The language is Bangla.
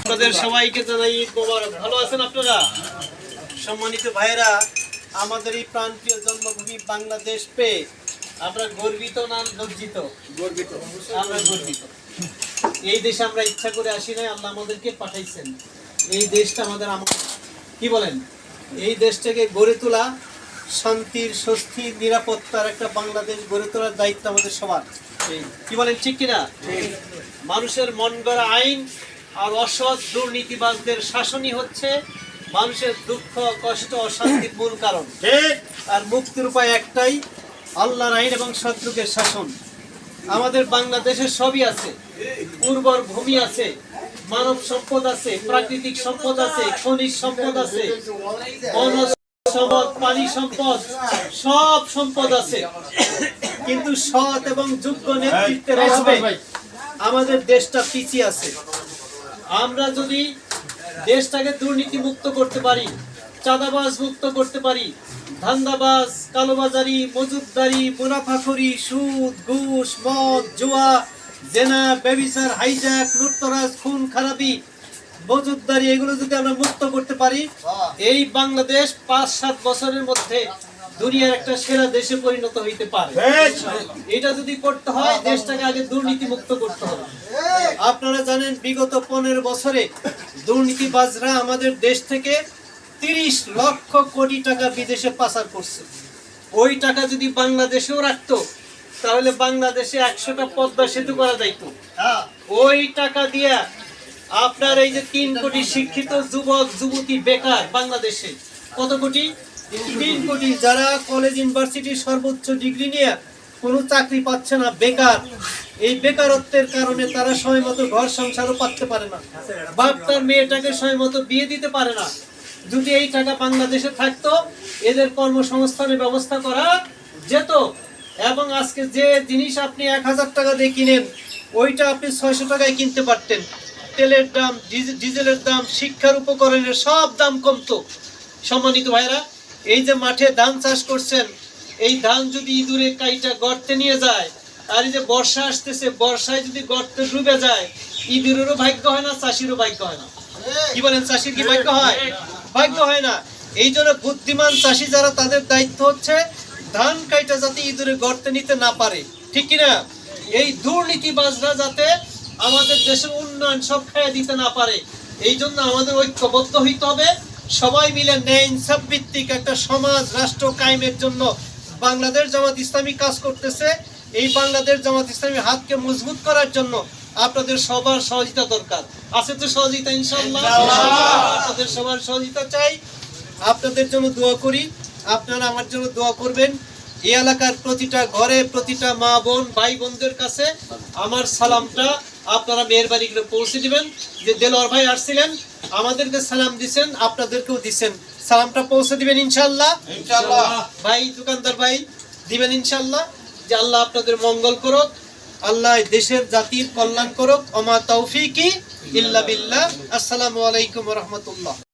আপনাদের সবাইকে জানাই ঈদ মোবারক। ভালো আছেন আপনারা? সম্মানিত ভাইরা আমাদের এই প্রান্তীয় জন্মভূমি বাংলাদেশ পেয়ে আমরা গর্বিত না লজ্জিত? গর্বিত। আমরা গর্বিত। এই দেশে আমরা ইচ্ছা করে আসি নাই আল্লাহ আমাদেরকে পাঠাইছেন। এই দেশটা আমাদের আমার কি বলেন? এই দেশটাকে গড়ে তোলা শান্তির স্বস্তির নিরাপত্তার একটা বাংলাদেশ গড়ে তোলার দায়িত্ব আমাদের সবার। কি বলেন ঠিক কিনা? মানুষের মন গড়া আইন আর অসৎ দুর্নীতিবাজদের শাসনই হচ্ছে মানুষের দুঃখ কষ্ট অশান্তির মূল কারণ। আর মুক্তির উপায় একটাই আল্লাহর আইন এবং শত্রুকের শাসন। আমাদের বাংলাদেশে সবই আছে উর্বর ভূমি আছে মানব সম্পদ আছে প্রাকৃতিক সম্পদ আছে খনিজ সম্পদ আছে সম্পদ পানি সম্পদ সব সম্পদ আছে। কিন্তু সৎ এবং যোগ্য নেতৃত্বের অভাবে আমাদের দেশটা পিছিয়ে আছে। আমরা যদি দেশটাকে দুর্নীতি মুক্ত করতে পারি চাঁদাবাজ মুক্ত করতে পারি ধান্দাবাজ কালোবাজারি মজুদদারি মুনাফাখরি সুদ ঘুষ মদ জুয়া জেনা বেবিসার হাইজ্যাক লুটতরাজ খুন খারাপি মজুদদারি এগুলো যদি আমরা মুক্ত করতে পারি এই বাংলাদেশ পাঁচ সাত বছরের মধ্যে দুনিয়ার একটা সেরা দেশে পরিণত হইতে পারে। এটা যদি করতে হয় দেশটাকে আগে দুর্নীতি মুক্ত করতে হবে। আপনারা জানেন বিগত পনেরো বছরে দুর্নীতিবাজরা আমাদের দেশ থেকে তিরিশ লক্ষ কোটি টাকা বিদেশে পাচার করছে। ওই টাকা যদি বাংলাদেশেও রাখতো তাহলে বাংলাদেশে একশোটা পদ্মা সেতু করা যাইতো। ওই টাকা দিয়া আপনার এই যে তিন কোটি শিক্ষিত যুবক যুবতী বেকার বাংলাদেশে কত কোটি? তিন কোটি। যারা কলেজ ইউনিভার্সিটির সর্বোচ্চ ডিগ্রি নিয়ে কোনো চাকরি পাচ্ছে না বেকার এই বেকারত্বের কারণে তারা সময় মতো ঘর সংসারও পাচ্ছে পারে না। বাপ তার মেয়েটাকে সময় মতো বিয়ে দিতে পারে না। যদি এই টাকা বাংলাদেশে থাকতো এদের কর্মসংস্থানের ব্যবস্থা করা যেত। এবং আজকে যে জিনিস আপনি এক হাজার টাকা দিয়ে কিনেন, ওইটা আপনি ছয়শো টাকায় কিনতে পারতেন। তেলের দাম, ডিজে- ডিজেলের দাম, শিক্ষার উপকরণের সব দাম কমতো। সম্মানিত ভাইরা এই যে মাঠে ধান চাষ করছেন, এই ধান যদি ইঁদুরে কাইটা গর্তে নিয়ে যায়, আর এই যে বর্ষা আসতেছে, বর্ষায় যদি গর্তে ডুবে যায়, ইঁদুরেরও ভাগ্য হয় না, চাষিরও ভাগ্য হয় না। কি বলেন, চাষির কি ভাগ্য হয়? ভাগ্য হয় না। এই জন্য বুদ্ধিমান চাষি যারা, তাদের দায়িত্ব হচ্ছে ধান কাইটা যাতে ইঁদুরে গর্তে নিতে না পারে ঠিক কিনা? এই দুর্নীতিবাজরা যাতে আমাদের দেশের উন্নয়ন সব খেয়ে দিতে না পারে এই জন্য আমাদের ঐক্যবদ্ধ হইতে হবে। সবাই মিলে ন্যায় ইনসাফ ভিত্তিক একটা সমাজ রাষ্ট্র কায়েমের জন্য বাংলাদেশ জামাত ইসলামী কাজ করতেছে। এই বাংলাদেশ জামাত ইসলামী হাতকে মজবুত করার জন্য আপনাদের সবার সহযোগিতা দরকার। আছে তো সহযোগিতা ইনশাল্লাহ আপনাদের সবার সহযোগিতা চাই। আপনাদের জন্য দোয়া করি। আপনারা আমার জন্য দোয়া করবেন। এই এলাকার প্রতিটা ঘরে প্রতিটা মা বোন ভাই বোনদের কাছে আমার সালামটা আপনারা মেহরবানি করে পৌঁছে দিবেন। যে দেলোয়ার ভাই আসছিলেন আমাদেরকে সালাম দিছেন আপনাদেরকেও দিছেন। সালামটা পৌঁছে দিবেন ইনশাল্লাহ ভাই দোকানদার ভাই দিবেন ইনশাল্লাহ যে আল্লাহ আপনাদের মঙ্গল করুক আল্লাহ দেশের জাতির কল্যাণ করুক। অমা তৌফিকি ইল্লা বিল্লাহ। আসসালামু আলাইকুম রহমতুল্লাহ।